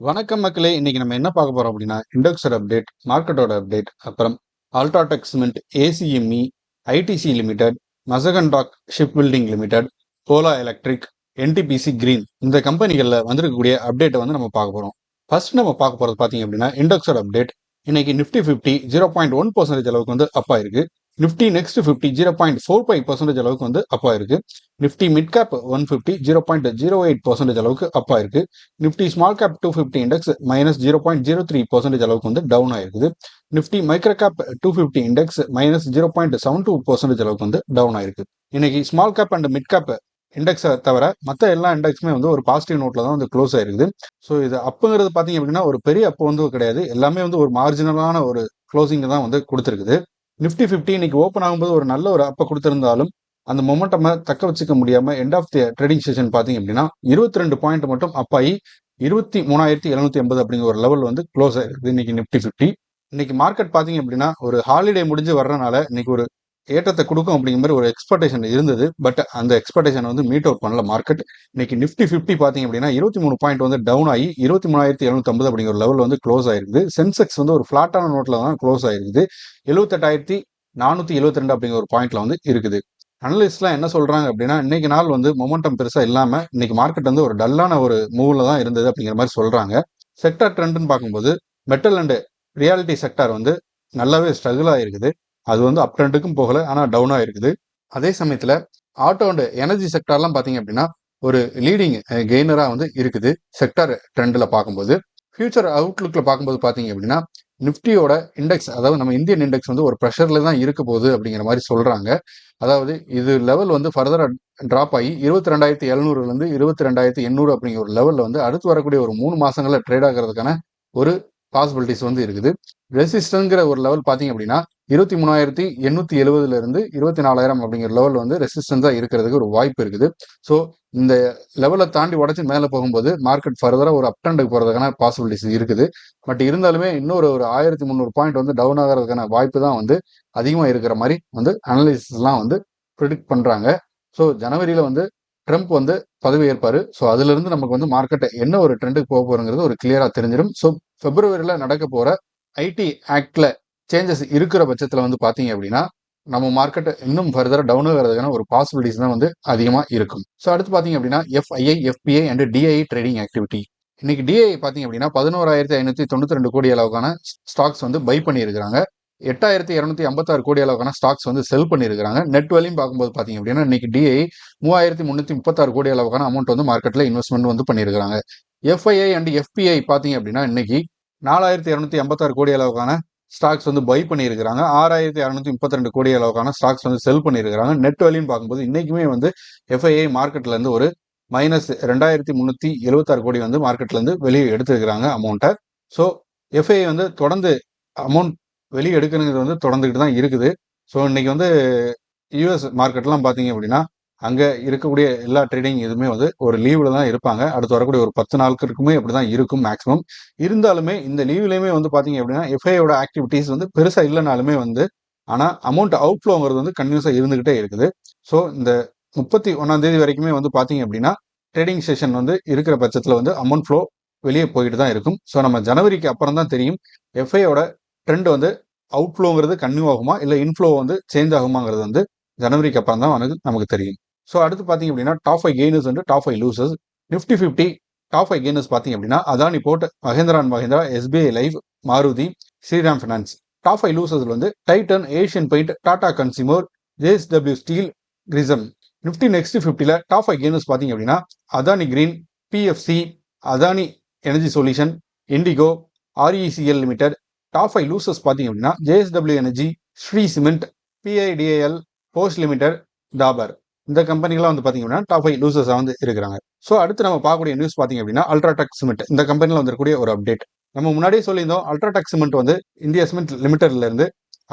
வணக்கம் மக்களே. இன்னைக்கு நம்ம என்ன பார்க்க போறோம் அப்படின்னா இண்டெக்ஸர் அப்டேட் மார்க்கெட்டோட அப்டேட் அப்புறம் UltraTech cement ACME ITC limited Mazagon dock shipbuilding limited போலா எலக்ட்ரிக் என்டிபிசி கிரீன் இந்த கம்பெனிகளில் வந்திருக்கக்கூடிய அப்டேட்டை வந்து நம்ம பார்க்க போறோம். ஃபர்ஸ்ட் நம்ம பார்க்க போறது பார்த்தீங்க அப்படின்னா இண்டெக்ஸர் அப்டேட் இன்னைக்கு Nifty fifty zero point one percentage அளவுக்கு வந்து அப் ஆயிருக்கு. Nifty next fifty zero point four five percentage அளவுக்கு வந்து அப்பா இருக்கு. Nifty mid cap one fifty zero point zero eight percentage அளவுக்கு அப்பா இருக்கு. Nifty small cap two fifty index minus zero point zero three percentage அளவுக்கு வந்து டவுன் ஆயிருக்குது. Nifty micro cap two fifty index minus zero point seven two percentage அளவுக்கு வந்து down ஆயிருக்கு. இன்னைக்கு small cap and mid cap இண்டெக்ஸை தவிர மற்ற எல்லா இண்டெக்ஸுமே வந்து ஒரு பாசிட்டிவ் நோட்டில் தான் வந்து க்ளோஸ் ஆயிருக்குது. ஸோ இது அப்புங்கிறது பார்த்தீங்க அப்படின்னா ஒரு பெரிய அப்பு வந்து கிடையாது. எல்லாமே வந்து ஒரு மார்ஜினலான ஒரு க்ளோசிங்கை தான் வந்து கொடுத்துருக்குது. நிஃப்டி ஃபிஃப்டி இன்னைக்கு ஓப்பன் ஆகும்போது ஒரு நல்ல ஒரு அப்போ கொடுத்துருந்தாலும் அந்த மொமெண்டமை தக்க வச்சுக்க முடியாம end of the trading session பாத்தீங்க அப்படின்னா இருபத்தி ரெண்டு பாயிண்ட் மட்டும் அப்பாயி இருபத்தி மூணாயிரத்தி எழுநூத்தி எண்பது அப்படிங்கிற ஒரு லெவல் வந்து க்ளோஸ் ஆயிருக்கு இன்னைக்கு நிஃப்டி ஃபிஃப்டி இன்னைக்கு மார்க்கெட் பார்த்தீங்க அப்படின்னா ஒரு ஹாலிடே முடிஞ்சு வர்றதுனால இன்னைக்கு ஒரு ஏற்றத்தை கொடுக்கும் அப்படிங்கிற மாதிரி ஒரு எக்ஸ்பெக்டேஷன் இருந்தது. பட் அந்த எக்ஸ்பெக்டேஷன் வந்து மீட் அவுட் பண்ணல மார்க்கெட் இன்னைக்கு நிஃப்டி ஃபிஃப்டி பார்த்தீங்க அப்படின்னா இருபத்தி மூணு பாயிண்ட் வந்து டவுன் ஆகி இருபத்தி மூணாயிரத்தி எழுநூத்தம்பது அப்படிங்கிற லெவல் வந்து க்ளோஸ் ஆயிருக்குது. சென்செக்ஸ் வந்து ஒரு ஃபிளாட்டான நோட்ல தான் க்ளோஸ் ஆயிருக்குது. எழுபத்தெட்டாயிரத்தி நானூத்தி எழுபத்தி ரெண்டு அப்படிங்கிற ஒரு பாயிண்ட்ல வந்து இருக்குது. அனலிஸ்ட்லாம் என்ன சொல்றாங்க அப்படின்னா இன்னைக்கு நாள் வந்து மொமெண்டம் பெருசா இல்லாம இன்னைக்கு மார்க்கெட் வந்து ஒரு டல்லான ஒரு மூவ்ல தான் இருந்தது அப்படிங்கிற மாதிரி சொல்றாங்க. செக்டார் ட்ரெண்ட்னு பார்க்கும்போது மெட்டல் அண்ட் ரியாலிட்டி செக்டார் வந்து நல்லாவே ஸ்ட்ரகிள் ஆயிருக்குது. அது வந்து அப் ட்ரெண்டுக்கும் போகல ஆனால் டவுனாக இருக்குது. அதே சமயத்தில் ஆட்டோ அண்ட் எனர்ஜி செக்டார்லாம் பார்த்தீங்க அப்படின்னா ஒரு லீடிங் கெய்னராக வந்து இருக்குது செக்டார் ட்ரெண்டில் பார்க்கும்போது ஃபியூச்சர் அவுட்லுக்கில் பார்க்கும்போது பார்த்தீங்க அப்படின்னா நிஃப்டியோட இண்டெக்ஸ் அதாவது நம்ம இந்தியன் இண்டெக்ஸ் வந்து ஒரு ப்ரெஷரில் தான் இருக்க போகுது அப்படிங்கிற மாதிரி சொல்கிறாங்க அதாவது இது லெவல் வந்து ஃபர்தராக ட்ராப் ஆகி இருபத்தி ரெண்டாயிரத்தி எழுநூறுலேருந்து இருபத்தி ரெண்டாயிரத்தி எண்ணூறு அப்படிங்கிற ஒரு லெவலில் வந்து அடுத்து வரக்கூடிய ஒரு மூணு மாதங்களில் ட்ரேட் ஆகிறதுக்கான ஒரு பாசிபிலிட்டிஸ் வந்து இருக்குது. ரெசிஸ்டன்ங்கிற ஒரு லெவல் பார்த்தீங்க அப்படின்னா இருபத்தி மூணாயிரத்தி எண்ணூத்தி எழுபதுல இருந்து இருபத்தி நாலாயிரம் அப்படிங்கிற லெவல் வந்து ரெசிஸ்டன்ஸா இருக்கிறதுக்கு ஒரு வாய்ப்பு இருக்குது. ஸோ இந்த லெவலை தாண்டி உடச்சி மேலே போகும்போது மார்க்கெட் ஃபர்தராக ஒரு அப் ட்ரெண்டுக்கு பாசிபிலிட்டிஸ் இருக்குது. பட் இருந்தாலுமே இன்னொரு ஒரு ஆயிரத்தி முந்நூறு பாயிண்ட் வந்து டவுன் ஆகிறதுக்கான வாய்ப்பு தான் வந்து அதிகமாக இருக்கிற மாதிரி வந்து அனலிசிஸ்லாம் வந்து ப்ரிடிக்ட் பண்ணுறாங்க ஸோ ஜனவரியில் வந்து ட்ரம்ப் வந்து பதவி ஏற்பார். ஸோ அதுலேருந்து நமக்கு வந்து மார்க்கெட்டை என்ன ஒரு ட்ரெண்டுக்கு போக போகிறோங்கிறது ஒரு கிளியராக தெரிஞ்சிடும் ஸோ பிப்ரவரியில் நடக்க போகிற ஐடி ஆக்டில் சேஞ்சஸ் இருக்கிற பட்சத்தில் வந்து பார்த்தீங்க அப்படின்னா நம்ம மார்க்கெட் இன்னும் ஃபர்தராக டவுன் ஆகிறதுக்கான ஒரு பாசிபிலிட்டிஸ் தான் வந்து அதிகமாக இருக்கும். ஸோ அடுத்து பார்த்தீங்க அப்படின்னா FII FII and DII trading activity இன்னைக்கு டிஐ பார்த்தீங்க அப்படின்னா பதினோராயிரத்தி ஐநூற்றி தொண்ணூற்றி ரெண்டு கோடி அளவுக்கான ஸ்டாக்ஸ் வந்து பை பண்ணியிருக்கிறாங்க. எட்டாயிரத்தி இரநூத்தி ஐம்பத்தாறு கோடி அளவுக்கான ஸ்டாக்ஸ் வந்து செல் பண்ணியிருக்காங்க நெட் வேலையும் பார்க்கும்போது பார்த்தீங்க அப்படின்னா இன்னைக்கு டிஐ மூவாயிரத்தி முந்நூற்றி முப்பத்தாறு கோடி அளவுக்கான அமௌண்ட் வந்து மார்க்கெட்டில் இன்வெஸ்ட்மெண்ட் வந்து பண்ணியிருக்காங்க எஃப்ஐஐ அண்ட் எஃபிஐ பார்த்தீங்க அப்படின்னா இன்னைக்கு நாலாயிரத்தி இரநூத்தி ஐம்பத்தாறு கோடி அளவுக்கான ஸ்டாக்ஸ் வந்து பை பண்ணியிருக்கிறாங்க. ஆறாயிரத்தி அறுநூத்தி முப்பத்தி ரெண்டு கோடி அளவுக்கான ஸ்டாக்ஸ் வந்து செல் பண்ணியிருக்கிறாங்க. நெட் வேல்யூன்னு பார்க்கும்போது இன்னைக்குமே வந்து எஃப்ஐஐ மார்க்கெட்ல இருந்து ஒரு மைனஸ் ரெண்டாயிரத்தி முந்நூற்றி எழுபத்தாறு கோடி வந்து மார்க்கெட்லேருந்து வெளியே எடுத்துருக்கிறாங்க அமௌண்ட்டை ஸோ எஃப்ஐ வந்து தொடர்ந்து அமௌண்ட் வெளியே எடுக்கணுங்கிறது வந்து தொடர்ந்துக்கிட்டு தான் இருக்குது. ஸோ இன்னைக்கு வந்து யூஎஸ் மார்க்கெட்லாம் பார்த்தீங்க அப்படின்னா அங்கே இருக்கக்கூடிய எல்லா ட்ரேடிங் இதுவுமே வந்து ஒரு லீவில் தான் இருப்பாங்க. அடுத்து வரக்கூடிய ஒரு பத்து நாட்களுக்குமே அப்படி தான் இருக்கும் மேக்ஸிமம் இருந்தாலுமே இந்த லீவ்லேயுமே வந்து பார்த்தீங்க அப்படின்னா எஃப்ஐயோட ஆக்டிவிட்டீஸ் வந்து பெருசாக இல்லைனாலுமே வந்து ஆனால் அமௌண்ட் அவுட்ஃப்ளோங்கிறது வந்து கன்யூஸாக இருந்துக்கிட்டே இருக்குது. ஸோ இந்த முப்பத்தி ஒன்றாம் தேதி வரைக்குமே வந்து பார்த்தீங்க அப்படின்னா ட்ரேடிங் செஷன் வந்து இருக்கிற பட்சத்தில் வந்து அமௌண்ட் ஃப்ளோ வெளியே போயிட்டு தான் இருக்கும். ஸோ நம்ம ஜனவரிக்கு அப்புறம் தான் தெரியும் எஃப்ஐயோட ட்ரெண்ட் வந்து அவுட்ஃப்ளோங்கிறது கன்யூ ஆகுமா? இல்லை இன்ஃப்ளோ வந்து சேஞ்ச் ஆகுமாங்கிறது வந்து ஜனவரிக்கு அப்புறம் தான் வந்து நமக்கு தெரியும். ஸோ அடுத்து பார்த்தீங்க அப்படின்னா டாப் ஃபைவ் கெய்னர்ஸ் வந்து top five losers Nifty fifty top five gainers பார்த்தீங்க அப்படின்னா Adani port Mahindra and Mahindra SBI life Maruti Shriram finance top five லூசர்ஸ்ல வந்து Titan Asian paint Tata consumer JSW steel Grasim Nifty next ஃபிஃப்டியில் top five gainers பார்த்தீங்க அப்படின்னா Adani green PFC Adani energy solution IndiGo RECL limited top five losers பார்த்தீங்க அப்படின்னா JSW energy Shree cement பிஐடிஏஎல் post limited Dabur இந்த கம்பெனிலாம் வந்து பார்த்தீங்க அப்படின்னா டாப் ஃபைவ் லூசர்ஸாக வந்து இருக்கிறாங்க. ஸோ அடுத்து நம்ம பார்க்கக்கூடிய நியூஸ் பார்த்தீங்க அப்படின்னா அல்ட்ராடெக் சிமெண்ட் இந்த கம்பெனியில் வந்துருக்கூடிய ஒரு அப்டேட் நம்ம முன்னாடியே சொல்லியிருந்தோம் அல்ட்ராடெக் சிமெண்ட் வந்து இந்தியா சிமெண்ட் லிமிட்டட்லேருந்து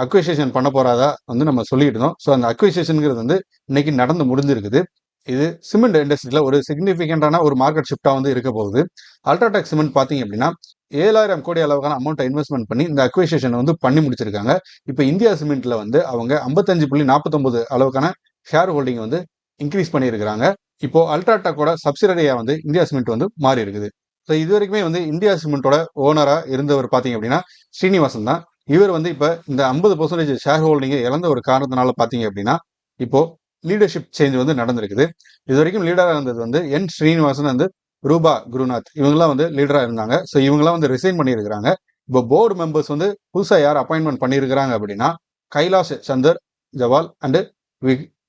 அக்விசேஷன் பண்ண போகிறதா வந்து நம்ம சொல்லிட்டு இருந்தோம். ஸோ அந்த அக்விசேஷனுங்கிறது வந்து இன்னைக்கு நடந்து முடிஞ்சிருக்குது. இது சிமெண்ட் இண்டஸ்ட்ரியில ஒரு சிக்னிஃபிகண்டான ஒரு மார்க்கெட் ஷிஃப்டாக வந்து இருக்க போகுது. அல்ட்ராடெக் சிமெண்ட் பார்த்தீங்க அப்படின்னா ஏழாயிரம் கோடி அளவுக்கான அமௌண்ட்டை இன்வெஸ்ட்மெண்ட் பண்ணி இந்த அக்விசேஷன் வந்து பண்ணி முடிச்சிருக்காங்க. இப்போ இந்தியா சிமெண்ட்டில் வந்து அவங்க ஐம்பத்தஞ்சு புள்ளி நாற்பத்தொம்பது அளவுக்கான ஷேர் ஹோல்டிங் வந்து இன்க்ரீஸ் பண்ணியிருக்கிறாங்க. இப்போ அல்ட்ராடெக்கோட சப்சிடரியாக வந்து இந்தியா சிமெண்ட் வந்து மாறி இருக்குது ஸோ இது வரைக்குமே வந்து இந்தியா சிமெண்ட்டோட ஓனராக இருந்தவர் பார்த்தீங்க அப்படின்னா ஸ்ரீனிவாசன் தான். இவர் வந்து இப்போ இந்த ஐம்பது பர்சன்டேஜ் ஷேர் ஹோல்டிங்கை இழந்த ஒரு காரணத்தினால பார்த்தீங்க அப்படின்னா இப்போ லீடர்ஷிப் சேஞ்ச் வந்து நடந்திருக்குது. இது வரைக்கும் லீடராக இருந்தது வந்து என் ஸ்ரீனிவாசன் வந்து ரூபா குருநாத். இவங்கெல்லாம் வந்து லீடராக இருந்தாங்க. ஸோ இவங்கெல்லாம் வந்து ரிசைன் பண்ணியிருக்கிறாங்க. இப்போ போர்டு மெம்பர்ஸ் வந்து புதுசாக யார் அப்பாயின்மெண்ட் பண்ணியிருக்கிறாங்க அப்படின்னா கைலாஷ் சந்தர் ஜவால் அண்டு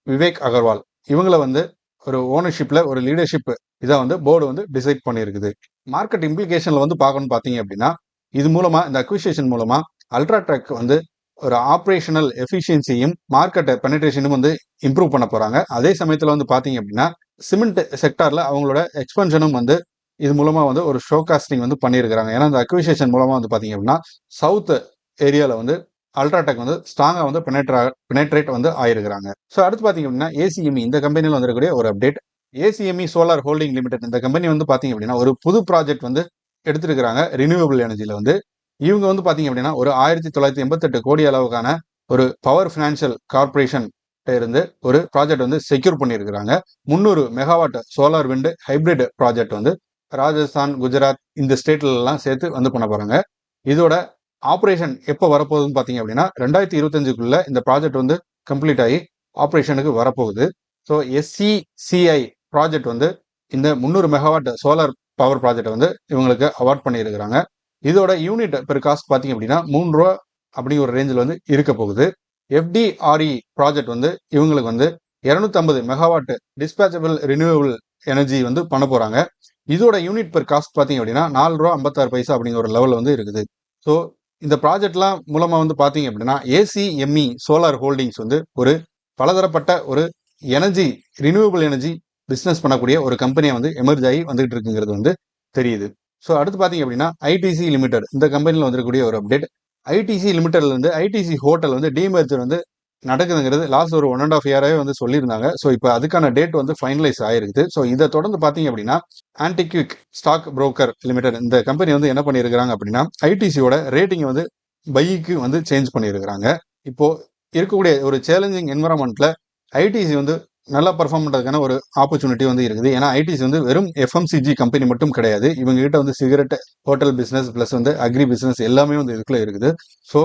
விவேக் அகர்வால். இவங்கள வந்து ஒரு ஓனர்ஷிப்பில் ஒரு லீடர்ஷிப் இதை வந்து போர்டு வந்து டிசைட் பண்ணியிருக்குது மார்க்கெட் இம்ப்ளிகேஷனில் வந்து பார்க்கணும் பார்த்தீங்க அப்படின்னா இது மூலமாக இந்த அக்விசியேஷன் மூலமாக அல்ட்ராட்ராக் வந்து ஒரு ஆப்ரேஷனல் எஃபிஷியன்சியும் மார்க்கெட் பெனிட்ரேஷனும் வந்து இம்ப்ரூவ் பண்ண போகிறாங்க அதே சமயத்தில் வந்து பார்த்தீங்க அப்படின்னா சிமெண்ட் செக்டாரில் அவங்களோட எக்ஸ்பென்ஷனும் வந்து இது மூலமாக வந்து ஒரு ஷோ காஸ்டிங் வந்து பண்ணியிருக்கிறாங்க ஏன்னா இந்த அக்விசியேஷன் மூலமாக வந்து பார்த்தீங்க அப்படின்னா சவுத் ஏரியாவில் வந்து அல்ட்ராடெக் வந்து ஸ்ட்ராங்காக வந்து பெனட்ரா பெனட்ரேட் வந்து ஆயிருக்கிறாங்க. ஸோ அடுத்து பார்த்தீங்க அப்படின்னா ஏசிஎம்இ இந்த கம்பெனியில் வந்திருக்கக்கூடிய ஒரு update ACME solar holding limited இந்த கம்பெனி வந்து பார்த்தீங்க அப்படின்னா ஒரு புது ப்ராஜெக்ட் வந்து எடுத்திருக்கிறாங்க ரினியூவபிள் எனர்ஜியில் வந்து. இவங்க வந்து பார்த்தீங்க அப்படின்னா ஒரு ஆயிரத்தி தொள்ளாயிரத்தி எண்பத்தெட்டு கோடி அளவுக்கான ஒரு பவர் ஃபினான்ஷியல் கார்பரேஷன் இருந்து ஒரு ப்ராஜெக்ட் வந்து செக்யூர் பண்ணியிருக்கிறாங்க. முந்நூறு megawatt solar wind hybrid project வந்து ராஜஸ்தான் குஜராத் இந்த ஸ்டேட்லலாம் சேர்த்து வந்து பண்ண போறாங்க. இதோட ஆப்ரேஷன் எப்போ வரப்போகுதுன்னு பார்த்தீங்க அப்படின்னா ரெண்டாயிரத்தி இருபத்தஞ்சுக்குள்ள இந்த ப்ராஜெக்ட் வந்து கம்ப்ளீட் ஆகி ஆப்ரேஷனுக்கு வரப்போகுது. ஸோ எஸ்சிசிஐ ப்ராஜெக்ட் வந்து இந்த முந்நூறு மெகாவாட் சோலார் பவர் ப்ராஜெக்ட் வந்து இவங்களுக்கு அவார்ட் பண்ணியிருக்கிறாங்க. இதோட யூனிட் பெர் காஸ்ட் பார்த்தீங்க அப்படின்னா மூணு ரூபா அப்படிங்கிற ஒரு ரேஞ்சில் வந்து இருக்க போகுது. எஃப்டிஆர்இ ப்ராஜெக்ட் வந்து இவங்களுக்கு வந்து இரநூத்தம்பது மெகாவாட் டிஸ்பேச்சபிள் ரினியூவபிள் எனர்ஜி வந்து பண்ண போகிறாங்க இதோட யூனிட் பெர் காஸ்ட் பார்த்தீங்க அப்படின்னா நாலு ரூபா ஐம்பத்தாறு பைசா அப்படிங்கிற ஒரு லெவல் வந்து இருக்குது. ஸோ இந்த ப்ராஜெக்ட்லாம் மூலமாக வந்து பார்த்தீங்க அப்படின்னா ஏசிஎம்இ சோலார் ஹோல்டிங்ஸ் வந்து ஒரு பலதரப்பட்ட ஒரு எனர்ஜி ரினியூவபிள் எனர்ஜி பிஸ்னஸ் பண்ணக்கூடிய ஒரு கம்பெனியை வந்து எமர்ஜ் ஆகி வந்துகிட்டு இருக்குங்கிறது வந்து தெரியுது. ஸோ அடுத்து பார்த்தீங்க அப்படின்னா ஐடிசி லிமிடெட் இந்த கம்பெனியில் வந்திருக்கக்கூடிய ஒரு அப்டேட் ஐடிசி லிமிடெட்லேருந்து ஐடிசி ஹோட்டல் வந்து டிமெர்ஜர் வந்து நடக்குதுங்கிறது லாஸ்ட் ஒரு ஒன் அண்ட் ஆஃப் இயராகவே வந்து சொல்லியிருந்தாங்க. ஸோ இப்போ அதுக்கான டேட் வந்து ஃபைனலைஸ் ஆயிருக்குது. ஸோ இதை தொடர்ந்து பார்த்தீங்க அப்படின்னா ஆன்டிக்விக் ஸ்டாக் புரோக்கர் லிமிடெட் இந்த கம்பெனி வந்து என்ன பண்ணியிருக்கிறாங்க அப்படின்னா ஐடிசியோட ரேட்டிங் வந்து பைக்கு வந்து சேஞ்ச் பண்ணியிருக்கிறாங்க. இப்போது இருக்கக்கூடிய ஒரு சேலஞ்சிங் என்வரான்மெண்ட்டில் ஐடிசி வந்து நல்லா பர்ஃபார்ம் பண்ணுறதுக்கான ஒரு ஆப்பர்ச்சுனிட்டி வந்து இருக்குது. ஏன்னா ஐடிசி வந்து வெறும் எஃப்எம்சிஜி கம்பெனி மட்டும் கிடையாது. இவங்ககிட்ட வந்து சிகரெட் ஹோட்டல் பிஸ்னஸ் ப்ளஸ் வந்து அக்ரி பிஸ்னஸ் எல்லாமே வந்து இதுக்குள்ளே இருக்குது. ஸோ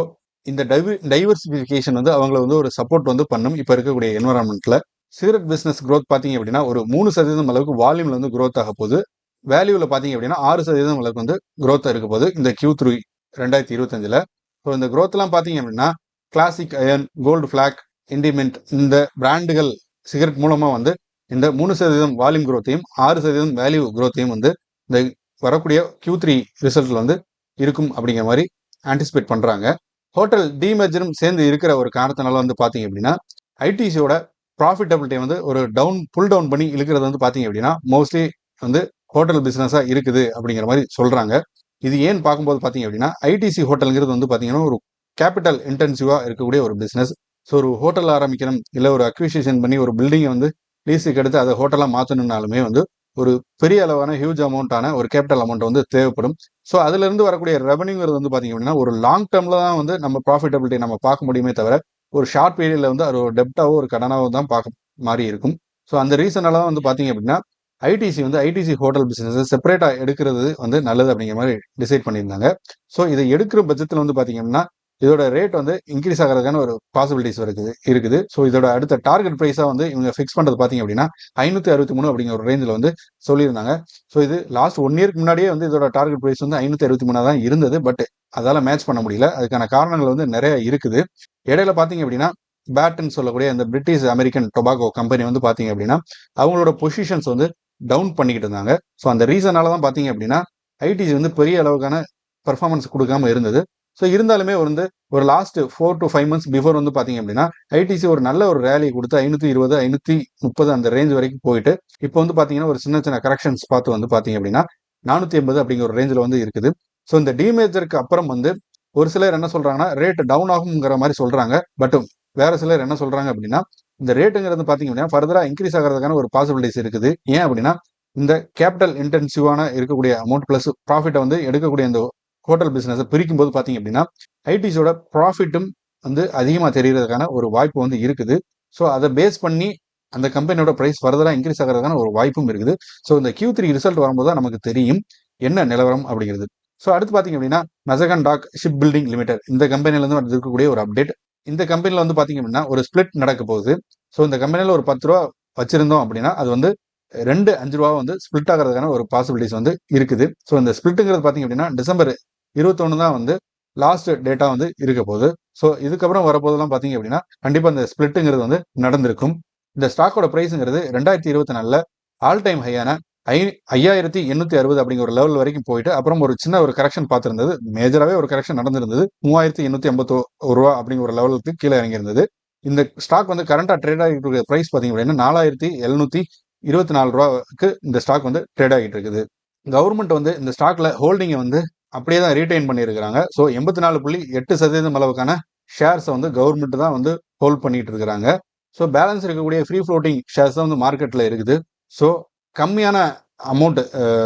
இந்த டைவி டைவர்சிஃபிகேஷன் வந்து அவங்கள வந்து ஒரு சப்போர்ட் வந்து பண்ணும் இப்போ இருக்கக்கூடிய என்வரான்மெண்ட்டில் சிகரெட் பிஸ்னஸ் க்ரோத் பார்த்தீங்க அப்படின்னா ஒரு மூணு சதவீதம் அளவுக்கு வால்யூமில் வந்து க்ரோத் ஆக போகுது. வேல்யூவில் பார்த்தீங்க அப்படின்னா ஆறு சதவீதம் அளவுக்கு வந்து க்ரோத் இருக்க போகுது இந்த கியூ த்ரீ ரெண்டாயிரத்தி இருபத்தஞ்சில். ஸோ இந்த க்ரோத்லாம் பார்த்தீங்க அப்படின்னா கிளாசிக் அயன் கோல்டு ஃபிளாக் இண்டிமெண்ட் இந்த பிராண்டுகள் சிகரெட் மூலமாக வந்து இந்த மூணு சதவீதம் வால்யூம் க்ரோத்தையும் ஆறு சதவீதம் வேல்யூ க்ரோத்தையும் வந்து இந்த வரக்கூடிய கியூ த்ரீ ரிசல்ட்டில் வந்து இருக்கும் அப்படிங்கிற மாதிரி ஆன்டிசிபேட் பண்ணுறாங்க ஹோட்டல் டிமெர்ஜரும் சேர்ந்து இருக்கிற ஒரு காரணத்தினால வந்து பார்த்தீங்க அப்படின்னா ஐடிசியோட ப்ராஃபிட்டபிலிட்டி வந்து ஒரு டவுன் புல் டவுன் பண்ணி இழுக்கிறது வந்து பார்த்தீங்க அப்படின்னா மோஸ்ட்லி வந்து ஹோட்டல் பிஸ்னஸாக இருக்குது அப்படிங்கிற மாதிரி சொல்கிறாங்க இது ஏன் பார்க்கும்போது பார்த்தீங்க அப்படின்னா ஐடிசி ஹோட்டலுங்கிறது வந்து பார்த்தீங்கன்னா ஒரு கேபிட்டல் இன்டென்சிவாக இருக்கக்கூடிய ஒரு பிஸ்னஸ் ஸோ ஒரு ஹோட்டல் ஆரம்பிக்கணும் இல்லை ஒரு அக்விசிஷன் பண்ணி ஒரு பில்டிங்கை வந்து லீஸுக்கு எடுத்து அதை ஹோட்டலாக மாற்றணுன்னாலுமே வந்து ஒரு பெரிய அளவான ஹியூஜ் அமௌண்ட்டான ஒரு கேபிட்டல் அமௌண்ட் வந்து தேவைப்படும். ஸோ அதுலேருந்து வரக்கூடிய ரெவன்யூங்கிறது வந்து பார்த்திங்க அப்படின்னா ஒரு லாங் டேர்மில் தான் வந்து நம்ம ப்ராஃபிட்டபிலிட்டி நம்ம பார்க்க முடியுமே தவிர ஒரு ஷார்ட் பீரியடில் வந்து அது ஒரு டெப்டாவோ ஒரு கடனாவோ தான் பார்க்க மாதிரி இருக்கும். ஸோ அந்த ரீசனால தான் வந்து பார்த்திங்க அப்படின்னா ஐடிசி வந்து ஐடிசி ஹோட்டல் பிஸ்னஸ் செப்பரேட்டாக எடுக்கிறது வந்து நல்லது அப்படிங்கிற மாதிரி டிசைட் பண்ணியிருந்தாங்க. ஸோ இதை எடுக்கிற பட்சத்தில் வந்து பார்த்திங்க அப்படின்னா இதோட ரேட் வந்து இன்க்ரீஸ் ஆகிறதுக்கான ஒரு பாசிபிலிட்டிஸ் இருக்குது இருக்குது. ஸோ இதோட அடுத்த டார்கெட் ப்ரைஸாக வந்து இவங்க ஃபிக்ஸ் பண்ணுறது பார்த்தீங்க அப்படின்னா ஐநூற்றி அறுபத்தி மூணு அப்படிங்கிற ஒரு ரேஞ்சில் வந்து சொல்லியிருந்தாங்க. ஸோ இது லாஸ்ட் ஒன் இயர்க்கு முன்னாடியே வந்து இதோட டார்கெட் ப்ரைஸ் வந்து ஐநூற்றி அறுபத்தி மூணாக தான் இருந்தது பட் அதால் மேட்ச் பண்ண முடியல. அதுக்கான காரணங்கள் வந்து நிறைய இருக்குது. இடையில பார்த்தீங்க அப்படின்னா பேட்டன் சொல்லக்கூடிய அந்த பிரிட்டிஷ் அமெரிக்கன் டொபாகோ கம்பெனி வந்து பார்த்தீங்க அப்படின்னா அவங்களோட பொசிஷன்ஸ் வந்து டவுன் பண்ணிக்கிட்டு இருந்தாங்க. ஸோ அந்த ரீசனால தான் பார்த்தீங்க அப்படின்னா ஐடிசி வந்து பெரிய அளவுக்கான பர்ஃபார்மன்ஸ் கொடுக்காம இருந்தது. ஸோ இருந்தாலுமே வந்து ஒரு last four to five months before வந்து பார்த்தீங்க அப்படின்னா ஐடிசி ஒரு நல்ல ஒரு ரேலி கொடுத்து ஐநூற்றி இருபது ஐநூற்றி முப்பது அந்த ரேஞ்ச் வரைக்கும் போயிட்டு இப்போ வந்து பார்த்தீங்கன்னா ஒரு சின்ன சின்ன கரெக்ஷன்ஸ் பார்த்து வந்து பார்த்தீங்க அப்படின்னா நானூற்றி எண்பது அப்படிங்கிற ஒரு ரேஞ்சில் வந்து இருக்குது. ஸோ இந்த டிமேஜருக்கு அப்புறம் வந்து ஒரு சிலர் என்ன சொல்கிறாங்கன்னா ரேட் டவுன் ஆகுங்கிற மாதிரி சொல்கிறாங்க பட் வேற சிலர் என்ன சொல்கிறாங்க அப்படின்னா இந்த ரேட்டுங்கிறது பார்த்தீங்க அப்படின்னா ஃபர்தராக இன்க்ரீஸ் ஆகிறதுக்கான ஒரு பாசிபிலிட்டிஸ் இருக்குது. ஏன் அப்படின்னா இந்த கேபிட்டல் இன்டென்சிவான இருக்கக்கூடிய அமௌண்ட் ப்ளஸ் ப்ராஃபிட்டை வந்து எடுக்கக்கூடிய இந்த ஹோட்டல் பிஸ்னஸை பிரிக்கும் போது பார்த்தீங்க அப்படின்னா ஐடிஸோட ப்ராஃபிட்டும் வந்து அதிகமாக தெரிகிறதுக்கான ஒரு வாய்ப்பு வந்து இருக்குது. ஸோ அதை பேஸ் பண்ணி அந்த கம்பெனியோட ப்ரைஸ் ஃபர்தராக இன்க்ரீஸ் ஆகிறதுக்கான ஒரு வாய்ப்பும் இருக்குது. ஸோ இந்த கியூ த்ரீ ரிசல்ட் வரும்போது தான் நமக்கு தெரியும் என்ன நிலவரம் அப்படிங்கிறது. ஸோ அடுத்து பார்த்தீங்க அப்படின்னா Mazagon dock ship building limited இந்த கம்பெனிலேருந்து வந்து இருக்கக்கூடிய ஒரு அப்டேட் இந்த கம்பெனியில் வந்து பார்த்தீங்க அப்படின்னா ஒரு ஸ்பிளிட் நடக்க போகுது. ஸோ இந்த கம்பெனியில் ஒரு பத்து ரூபா வச்சிருந்தோம் அப்படின்னா அது வந்து ரெண்டு அஞ்சு ரூபா வந்து ஸ்பிளிட் ஆகிறதுக்கான ஒரு பாசிபிலிட்டிஸ் வந்து இருக்குது. ஸோ இந்த ஸ்பிளிட்டுங்கிறது பார்த்தீங்க அப்படின்னா டிசம்பர் இருபத்தொன்று தான் வந்து லாஸ்ட் டேட்டா வந்து இருக்க போகுது. ஸோ இதுக்கப்புறம் வரப்போதெல்லாம் பார்த்தீங்க அப்படின்னா கண்டிப்பாக இந்த ஸ்பிளிட்டுங்கிறது வந்து நடந்திருக்கும். இந்த ஸ்டாக்கோட ப்ரைஸுங்கிறது ரெண்டாயிரத்தி இருபத்தி நாலில் ஆல் டைம் ஹையான ஐ ஐயாயிரத்தி எண்ணூற்றி அறுபது அப்படிங்கிற ஒரு லெவல் வரைக்கும் போயிட்டு அப்புறம் ஒரு சின்ன ஒரு கரெக்ஷன் பார்த்துருந்தது. மேஜராகவே ஒரு கரெக்ஷன் நடந்திருந்தது. மூவாயிரத்தி எண்ணூற்றி ஐம்பத்தோ ரூபா அப்படிங்கிற ஒரு லெவலுக்கு கீழே இறங்கியிருந்தது. இந்த ஸ்டாக் வந்து கரண்டாக ட்ரேட் ஆகிட்டு இருக்கிற ப்ரைஸ் பார்த்தீங்க அப்படின்னா நாலாயிரத்தி எழுநூற்றி இருபத்தி நாலு ரூபாவுக்கு இந்த ஸ்டாக் வந்து ட்ரேட் ஆகிட்டு இருக்குது கவர்மெண்ட் வந்து இந்த ஸ்டாக்ல ஹோல்டிங்கை வந்து அப்படியே தான் ரீடைன் பண்ணியிருக்கிறாங்க. ஸோ எண்பத்தி நாலு புள்ளி எட்டு சதவீதம் அளவுக்கான ஷேர்ஸை வந்து கவர்மெண்ட் தான் வந்து ஹோல்ட் பண்ணிட்டு இருக்கிறாங்க ஸோ பேலன்ஸ் இருக்கக்கூடிய ஃப்ரீ ஃப்ளோட்டிங் ஷேர்ஸ் தான் வந்து மார்க்கெட்டில் இருக்குது. ஸோ கம்மியான அமௌண்ட்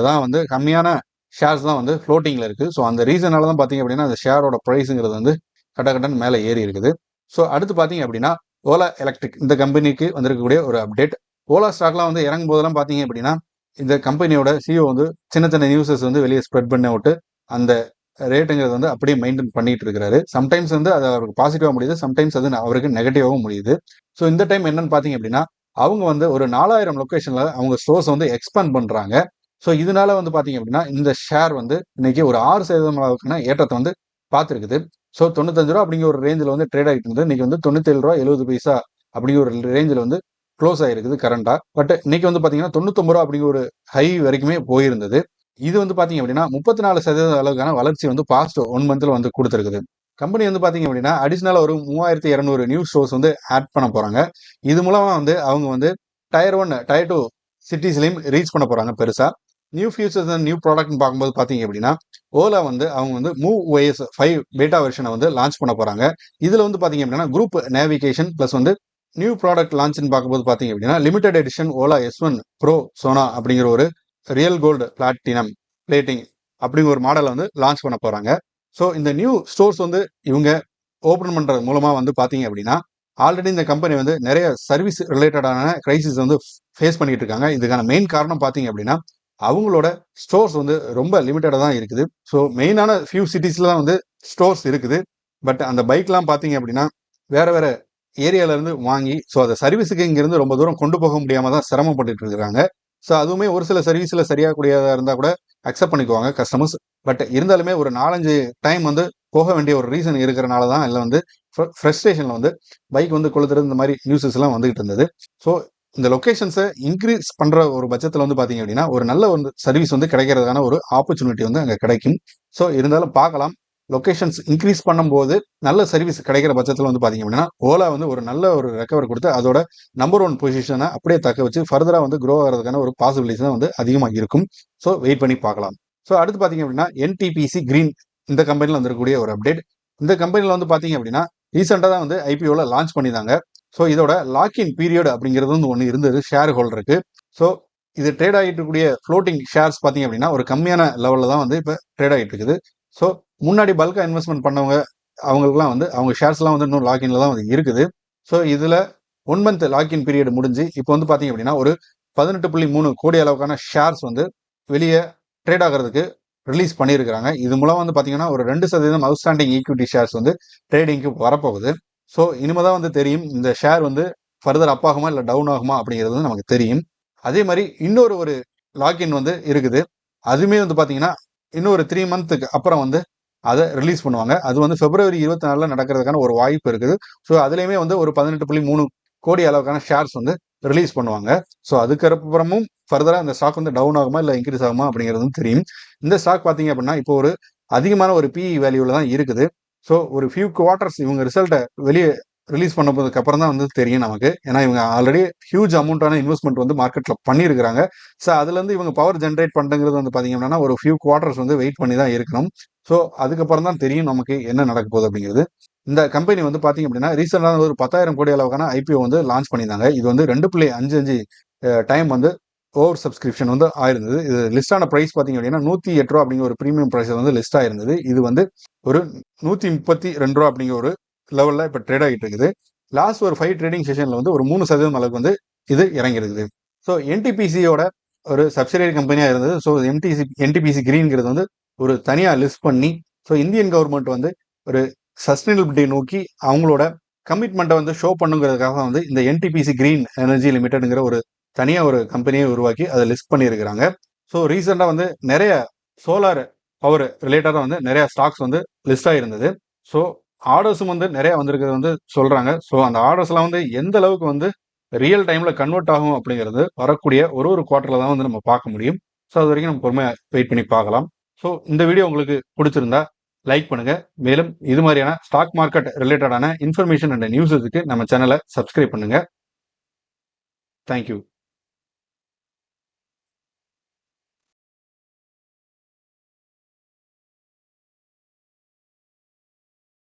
தான் வந்து கம்மியான ஷேர்ஸ் தான் வந்து ஃப்ளோட்டிங்கில் இருக்குது. ஸோ அந்த ரீசனால தான் பார்த்தீங்க அப்படின்னா அந்த ஷேரோட ப்ரைஸுங்கிறது வந்து கட்ட கட்டன்னு மேலே ஏறி இருக்குது. ஸோ அடுத்து பார்த்தீங்க அப்படின்னா ஓலா எலக்ட்ரிக் இந்த கம்பெனிக்கு வந்திருக்கக்கூடிய ஒரு அப்டேட் ஓலா ஸ்டாக்லாம் வந்து இறங்கும் போதெல்லாம் பார்த்தீங்க அப்படின்னா இந்த கம்பெனியோட சிஓ வந்து சின்ன சின்ன நியூஸஸ் வந்து வெளியே ஸ்ப்ரெட் பண்ண விட்டு அந்த ரேட்டுங்கிறது வந்து அப்படியே மெயின்டைன் பண்ணிட்டு இருக்கிறாரு. சம்டைம்ஸ் வந்து அது அவருக்கு பாசிட்டிவாக முடியுது சம்டைம்ஸ் அது அவருக்கு நெகட்டிவாகவும் முடியுது. ஸோ இந்த டைம் என்னன்னு பார்த்தீங்க அப்படின்னா அவங்க வந்து ஒரு நாலாயிரம் லொக்கேஷனில் அவங்க ஸ்டோர்ஸ் வந்து எக்ஸ்பேண்ட் பண்ணுறாங்க ஸோ இதனால வந்து பார்த்தீங்க அப்படின்னா இந்த ஷேர் வந்து இன்னைக்கு ஒரு ஆறு சதவீதம் அளவுக்கான ஏற்றத்தை வந்து பார்த்துருக்குது. ஸோ தொண்ணூத்தஞ்சு ரூபா அப்படிங்கிற ஒரு ரேஞ்சில் வந்து ட்ரேட் ஆகிட்டு இருந்தது. இன்னைக்கு வந்து தொண்ணூத்தேழு ரூபா எழுபது பைசா அப்படிங்கிற ஒரு ரேஞ்சில் வந்து க்ளோஸ் ஆகிருக்குது கரண்டாக பட் இன்னைக்கு வந்து பார்த்தீங்கன்னா தொண்ணூத்தொம்பது ரூபா அப்படிங்கிற ஒரு ஹை வரைக்குமே போயிருந்தது. இது வந்து பார்த்தீங்க அப்படின்னா முப்பத்தி நாலு சதவீத அளவுக்கான வளர்ச்சி வந்து பாஸ்ட் ஒன் மந்த்தில் வந்து கொடுத்துருக்குது. கம்பெனி வந்து பார்த்தீங்க அப்படின்னா அடிஷ்னலாக ஒரு மூவாயிரத்தி இரநூறு நியூ ஸ்டோர்ஸ் வந்து ஆட் பண்ண போகிறாங்க இது மூலமாக வந்து அவங்க வந்து டயர் ஒன் டயர் டூ சிட்டிஸ்லையும் ரீச் பண்ண போகிறாங்க பெருசாக நியூ ஃபியூச்சர்ஸ் அண்ட் நியூ ப்ராடக்ட்னு பார்க்கும்போது பார்த்தீங்க அப்படின்னா ஓலா வந்து அவங்க வந்து மூவ் ஒய்எஸ் ஃபைவ் பேட்டா வெர்ஷனை வந்து லான்ச் பண்ண போகிறாங்க இதில் வந்து பார்த்தீங்க அப்படின்னா குரூப் நேவிகேஷன் ப்ளஸ் வந்து நியூ ப்ராடக்ட் லான்ச்னு பார்க்கும்போது பார்த்தீங்க அப்படின்னா limited edition Ola S one pro Sona அப்படிங்கிற ஒரு ரியல் கோல்டு பிளாட்டினம் பிளேட்டிங் அப்படிங்கிற ஒரு மாடலை வந்து லான்ச் பண்ண போகிறாங்க ஸோ இந்த நியூ ஸ்டோர்ஸ் வந்து இவங்க ஓப்பன் பண்ணுறது மூலமாக வந்து பார்த்தீங்க அப்படின்னா ஆல்ரெடி இந்த கம்பெனி வந்து நிறைய சர்வீஸ் ரிலேட்டடான கிரைசிஸ் வந்து ஃபேஸ் பண்ணிட்டு இருக்காங்க. இதுக்கான மெயின் காரணம் பார்த்தீங்க அப்படின்னா அவங்களோட ஸ்டோர்ஸ் வந்து ரொம்ப லிமிட்டடாக தான் இருக்குது. ஸோ மெயினான ஃபியூ சிட்டிஸில் தான் வந்து ஸ்டோர்ஸ் இருக்குது. பட் அந்த பைக்லாம் பார்த்தீங்க அப்படின்னா வேறு வேறு ஏரியால இருந்து வாங்கி ஸோ அதை சர்வீஸுக்கு இங்கேருந்து ரொம்ப தூரம் கொண்டு போக முடியாமல் தான் சிரமப்பட்டுட்டு இருக்கிறாங்க ஸோ அதுவுமே ஒரு சில சர்வீஸில் சரியாக கூடியதாக இருந்தால் கூட அக்செப்ட் பண்ணிக்குவாங்க கஸ்டமர்ஸ் பட் இருந்தாலுமே ஒரு நாலஞ்சு டைம் வந்து போக வேண்டிய ஒரு ரீசன் இருக்கிறனால தான் இல்லை வந்து ஃப்ரெஸ்ட்ரேஷனில் வந்து பைக் வந்து கொளுத்துறது இந்த மாதிரி நியூஸஸ்லாம் வந்துகிட்டு இருந்தது. ஸோ இந்த லொக்கேஷன்ஸை இன்க்ரீஸ் பண்ணுற ஒரு பட்சத்தில் வந்து பார்த்தீங்க அப்படின்னா ஒரு நல்ல ஒரு சர்வீஸ் வந்து கிடைக்கிறதுக்கான ஒரு ஆப்பர்ச்சுனிட்டி வந்து அங்கே கிடைக்கும். ஸோ இருந்தாலும் பார்க்கலாம். லொக்கேஷன்ஸ் இன்க்ரீஸ் பண்ணும்போது நல்ல சர்வீஸ் கிடைக்கிற பட்சத்தில் வந்து பார்த்தீங்க அப்படின்னா ஓலா வந்து ஒரு நல்ல ஒரு ரெக்கவர் கொடுத்து அதோட நம்பர் ஒன் பொசிஷனை அப்படியே தக்க வச்சு ஃபர்தராக வந்து க்ரோ ஆகிறதுக்கான ஒரு பாசிபிலிட்டிஸ் தான் வந்து அதிகமாக இருக்கும். ஸோ வெயிட் பண்ணி பார்க்கலாம். ஸோ அடுத்து பார்த்தீங்க அப்படின்னா என்டிபிசி கிரீன் இந்த கம்பெனியில் வந்துருக்கக்கூடிய ஒரு அப்டேட் இந்த கம்பெனியில் வந்து பார்த்தீங்க அப்படின்னா ரீசெண்டாக தான் வந்து ஐபிஓவில் லான்ச் பண்ணியிருந்தாங்க. ஸோ இதோட லாக்இன் பீரியட் அப்படிங்கிறது வந்து ஒன்று இருந்தது ஷேர் ஹோல்டருக்கு ஸோ இது ட்ரேட் ஆகிட்டு இருக்கக்கூடிய ஃப்ளோட்டிங் ஷேர்ஸ் பார்த்தீங்க அப்படின்னா ஒரு கம்மியான லெவலில் தான் வந்து இப்போ ட்ரேட் ஆகிட்டு இருக்குது. ஸோ முன்னாடி பல்காக இன்வெஸ்ட்மெண்ட் பண்ணவங்க அவங்களுக்குலாம் வந்து அவங்க ஷேர்ஸ்லாம் வந்து இன்னும் லாக்இனில் தான் வந்து இருக்குது. ஸோ இதில் ஒன் மந்த் லாக்இன் பீரியட் முடிஞ்சு இப்போ வந்து பார்த்தீங்க அப்படின்னா ஒரு பதினெட்டு புள்ளி மூணு கோடி அளவுக்கான ஷேர்ஸ் வந்து வெளியே ட்ரேட் ஆகிறதுக்கு ரிலீஸ் பண்ணியிருக்கிறாங்க. இது மூலம் வந்து பார்த்தீங்கன்னா ஒரு ரெண்டு சதவீதம் அவுட்ஸ்டாண்டிங் ஈக்விட்டி ஷேர்ஸ் வந்து ட்ரேடிங்க்கு வரப்போகுது. ஸோ இனிமே தான் வந்து தெரியும் இந்த ஷேர் வந்து ஃபர்தர் அப் ஆகுமா இல்லை டவுன் ஆகுமா அப்படிங்கிறது நமக்கு தெரியும். அதே மாதிரி இன்னொரு ஒரு லாக்இன் வந்து இருக்குது. அதுவுமே வந்து பார்த்தீங்கன்னா இன்னொரு த்ரீ மந்த்துக்கு அப்புறம் வந்து அதை ரிலீஸ் பண்ணுவாங்க. அது வந்து பிப்ரவரி இருபத்தி நாலில் நடக்கிறதுக்கான ஒரு வாய்ப்பு இருக்குது. ஸோ அதுலேயுமே வந்து ஒரு பதினெட்டு புள்ளி மூணு கோடி அளவுக்கான ஷேர்ஸ் வந்து ரிலீஸ் பண்ணுவாங்க. ஸோ அதுக்கப்புறமும் ஃபர்தராக இந்த ஸ்டாக் வந்து டவுன் ஆகுமா இல்லை இன்க்ரீஸ் ஆகுமா அப்படிங்கிறது தெரியும். இந்த ஸ்டாக் பார்த்தீங்க அப்படின்னா இப்போ ஒரு அதிகமான ஒரு பிஇ வேல்யூவில் தான் இருக்குது. ஸோ ஒரு ஃபியூ குவார்ட்டர்ஸ் இவங்க ரிசல்ட்டை வெளியே ரிலீஸ் பண்ண போதுக்கு அப்புறம் தான் வந்து தெரியும் நமக்கு. ஏன்னா இவங்க ஆல்ரெடி ஹியூஜ் அமௌண்ட்டான இன்வெஸ்ட்மெண்ட் வந்து மார்க்கெட்டில் பண்ணியிருக்கிறாங்க ஸோ அதுலேருந்து இவங்க பவர் ஜென்ரேட் பண்ணுறது வந்து பார்த்தீங்க அப்படின்னா ஒரு ஃபியூ குவார்டர்ஸ் வந்து வெயிட் பண்ணி தான் இருக்கணும். ஸோ அதுக்கப்புறம் தான் தெரியும் நமக்கு என்ன நடக்க போகுது அப்படிங்கிறது. இந்த கம்பெனி வந்து பார்த்தீங்க அப்படின்னா ரீசெண்டாக ஒரு பத்தாயிரம் கோடி அளவுக்கான ஐபிஓ வந்து லான்ச் பண்ணியிருந்தாங்க. இது வந்து ரெண்டு புள்ளி அஞ்சு அஞ்சு டைம் வந்து ஓவர் சப்ஸ்கிரிப்ஷன் வந்து ஆயிருந்தது. இது லிஸ்டான ப்ரைஸ் பார்த்தீங்க அப்படின்னா நூற்றி எட்டு ரூபா அப்படிங்கிற ஒரு ப்ரீமியம் ப்ரைஸ் வந்து லிஸ்ட் ஆயிருந்தது. இது வந்து ஒரு நூற்றி முப்பத்தி ரெண்டு ரூபா அப்படிங்கிற ஒரு லெவலில் இப்போ ட்ரேட் ஆகிட்டு இருக்குது. லாஸ்ட் ஒரு ஃபைவ் ட்ரேடிங் செஷனில் வந்து ஒரு மூணு சதவீதம் அளவுக்கு வந்து இது இறங்கிருக்குது ஸோ என்டிபிசியோட ஒரு சப்சிடரி கம்பெனியாக இருந்தது. ஸோ எம்டிசி என்டிபிசி கிரீன்கிறது வந்து ஒரு தனியாக லிஸ்ட் பண்ணி ஸோ இந்தியன் கவர்மெண்ட் வந்து ஒரு சஸ்டைனபிலிட்டி நோக்கி அவங்களோட கமிட்மெண்ட்டை வந்து ஷோ பண்ணுங்கிறதுக்காக வந்து இந்த என்டிபிசி கிரீன் எனர்ஜி லிமிட்டெடுங்கிற ஒரு தனியாக ஒரு கம்பெனியை உருவாக்கி அதை லிஸ்ட் பண்ணியிருக்கிறாங்க. ஸோ ரீசெண்டாக வந்து நிறைய சோலார் பவர் ரிலேட்டடாக வந்து நிறைய ஸ்டாக்ஸ் வந்து லிஸ்ட் ஆகிருந்தது ஸோ ஆர்டர்ஸும் வந்து நிறைய வந்திருக்கிறது வந்து சொல்கிறாங்க ஸோ அந்த ஆர்டர்ஸ்லாம் வந்து எந்த அளவுக்கு வந்து ரியல் டைமில் கன்வெர்ட் ஆகும் அப்படிங்கிறது வரக்கூடிய ஒரு ஒரு குவார்ட்டரில் தான் வந்து நம்ம பார்க்க முடியும். ஸோ அது வரைக்கும் நம்ம பொறுமையாக வெயிட் பண்ணி பார்க்கலாம். ஸோ இந்த வீடியோ உங்களுக்கு பிடிச்சிருந்தா லைக் பண்ணுங்க. மேலும் இது மாதிரியான ஸ்டாக் மார்க்கெட் ரிலேட்டடான இன்ஃபர்மேஷன் அண்ட் நியூஸஸுக்கு நம்ம சேனலை சப்ஸ்கிரைப் பண்ணுங்க. தேங்க்யூ